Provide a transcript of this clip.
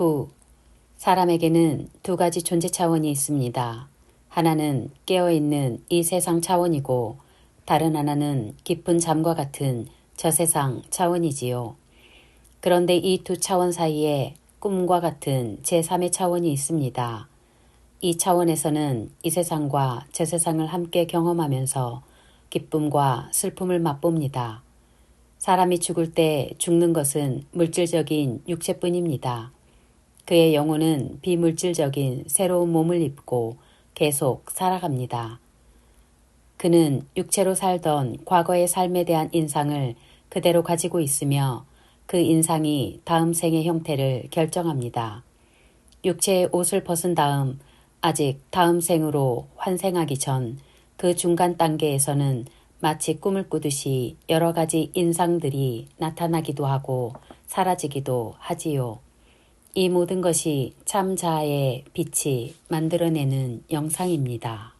9. 사람에게는 두 가지 존재 차원이 있습니다. 하나는 깨어있는 이 세상 차원이고 다른 하나는 깊은 잠과 같은 저 세상 차원이지요. 그런데 이 두 차원 사이에 꿈과 같은 제3의 차원이 있습니다. 이 차원에서는 이 세상과 저 세상을 함께 경험하면서 기쁨과 슬픔을 맛봅니다. 사람이 죽을 때 죽는 것은 물질적인 육체뿐입니다. 그의 영혼은 비물질적인 새로운 몸을 입고 계속 살아갑니다. 그는 육체로 살던 과거의 삶에 대한 인상을 그대로 가지고 있으며 그 인상이 다음 생의 형태를 결정합니다. 육체의 옷을 벗은 다음 아직 다음 생으로 환생하기 전 그 중간 단계에서는 마치 꿈을 꾸듯이 여러 가지 인상들이 나타나기도 하고 사라지기도 하지요. 이 모든 것이 참 자아의 빛이 만들어내는 영상입니다.